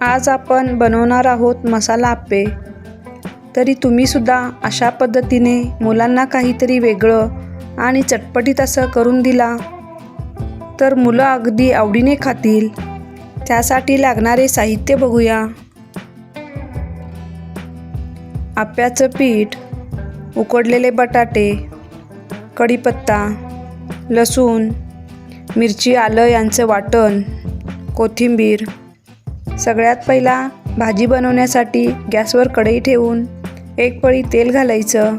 आज आपण बनवणार आहोत मसाला आप्पे. तरी तुम्हीसुद्धा अशा पद्धतीने मुलांना काहीतरी वेगळं आणि चटपटीत असं करून दिला. तर मुलं अगदी आवडीने खातील. त्यासाठी लागणारे साहित्य बघूया. आप्याचं पीठ उकडलेले बटाटे कढीपत्ता लसूण मिरची आलं यांचं वाटण कोथिंबीर सगळ्यात पहिला भाजी बनवण्यासाठी गॅसवर कढई ठेवून एक पळी तेल घालायचं.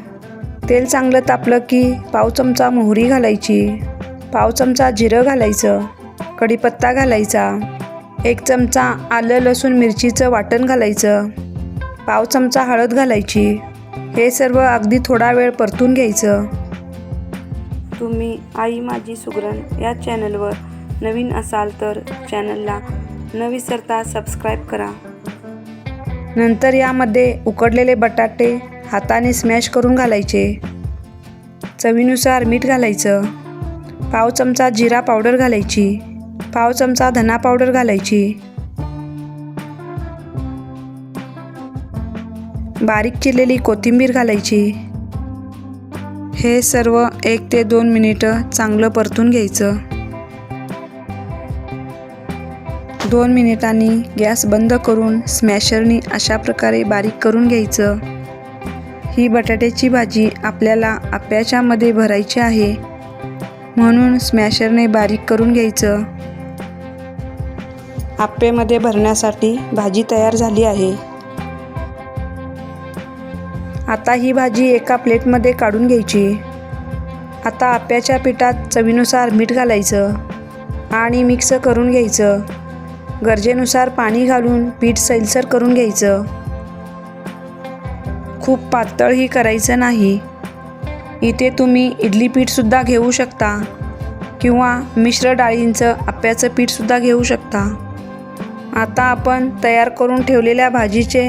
तेल चांगलं तापलं की पाव चमचा मोहरी घालायची. पाव चमचा जिरं घालायचं. कढीपत्ता घालायचा. एक चमचा आलं लसूण मिरचीचं वाटण घालायचं. पाव चमचा हळद घालायची. हे सर्व अगदी थोडा वेळ परतून घ्यायचं. तुम्ही आई माझी सुगरण या चॅनलवर नवीन असाल तर चॅनलला न विसरता सबस्क्राईब करा. नंतर यामध्ये उकडलेले बटाटे हाताने स्मॅश करून घालायचे. चवीनुसार मीठ घालायचं. पाव चमचा जिरा पावडर घालायची. पाव चमचा धना पावडर घालायची. बारीक चिरलेली कोथिंबीर घालायची. हे सर्व एक ते दोन मिनिटं चांगलं परतून घ्यायचं. दोन मिनिटांनी गॅस बंद करून स्मॅशरनी अशा प्रकारे बारीक करून घ्यायचं. ही बटाट्याची भाजी आपल्याला आप्याच्यामध्ये भरायची आहे. म्हणून स्मॅशरने बारीक करून घ्यायचं. आप्यामध्ये भरण्यासाठी भाजी तयार झाली आहे. आता ही भाजी एका प्लेटमध्ये काढून घ्यायची. आता आप्याच्या पिठात चवीनुसार मीठ घालायचं आणि मिक्स करून घ्यायचं. गरजेनुसार पाणी घालून पीठ सैलसर करून घ्यायचं. खूप पातळही करायचं नाही. इथे तुम्ही इडली पीठसुद्धा घेऊ शकता किंवा मिश्र डाळींचं आप्याचं पीठसुद्धा घेऊ शकता. आता आपण तयार करून ठेवलेल्या भाजीचे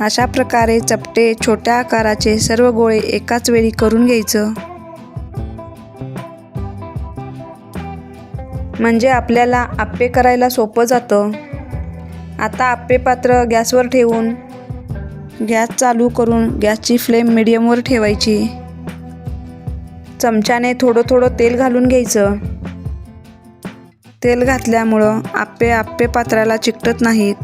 अशा प्रकारे चपटे छोट्या आकाराचे सर्व गोळे एकाच वेळी करून घ्यायचं. म्हणजे आपल्याला आप्पे करायला सोपं जातं. आता आप्पे पात्र गॅसवर ठेवून गॅस चालू करून गॅसची फ्लेम मिडियमवर ठेवायची. चमच्याने थोडं थोडं तेल घालून घ्यायचं. तेल घातल्यामुळं आप्पे आप्पे पात्राला चिकटत नाहीत.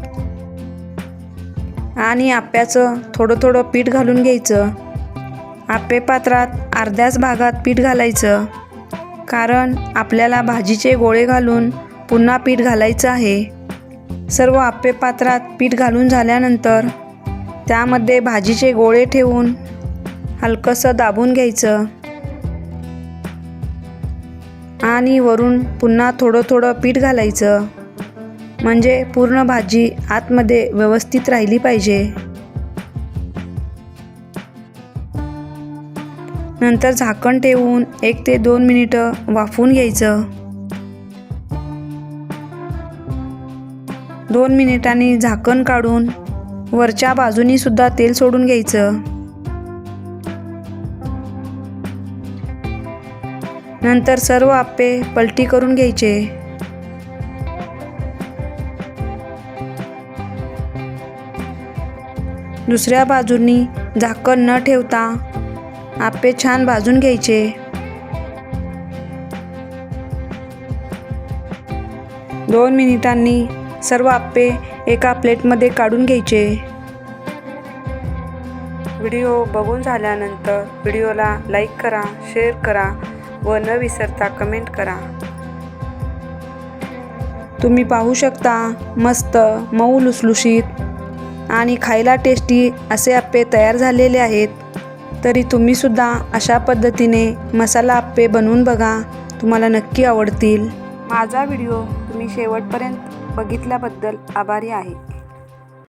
आणि आप्याचं थोडं थोडं पीठ घालून घ्यायचं. आप्पे पात्रात अर्ध्याच भागात पीठ घालायचं. कारण आपल्याला भाजीचे गोळे घालून पुन्हा पीठ घालायचं आहे. सर्व आप्पे पात्रात पीठ घालून झाल्यानंतर त्यामध्ये भाजीचे गोळे ठेवून हलकंसं दाबून घ्यायचं. आणि वरून पुन्हा थोडं थोडं पीठ घालायचं. म्हणजे पूर्ण भाजी आतमध्ये व्यवस्थित राहिली पाहिजे. नंतर झाकण ठेवून एक ते दोन मिनिटं वाफवून घ्यायचं. दोन मिनिटांनी झाकण काढून वरच्या बाजूनी सुद्धा तेल सोडून घ्यायचं. नंतर सर्व आप्पे पलटी करून घ्यायचे. दुसऱ्या बाजूनी झाकण न ठेवता आप्पे छान भाजून घ्यायचे. दोन मिनिटांनी सर्व आप्पे एका प्लेटमध्ये काढून घ्यायचे. व्हिडिओ बघून झाल्यानंतर व्हिडिओला लाईक करा शेअर करा व न विसरता कमेंट करा. तुम्ही पाहू शकता मस्त मऊ लुसलुशीत आणि खायला टेस्टी असे आप्पे तयार झालेले आहेत. तरी तुम्हीसुद्धा अशा पद्धतीने मसाला आप्पे बनवून बघा. तुम्हाला नक्की आवडतील. माझा व्हिडिओ तुम्ही शेवटपर्यंत बघितल्याबद्दल आभारी आहे.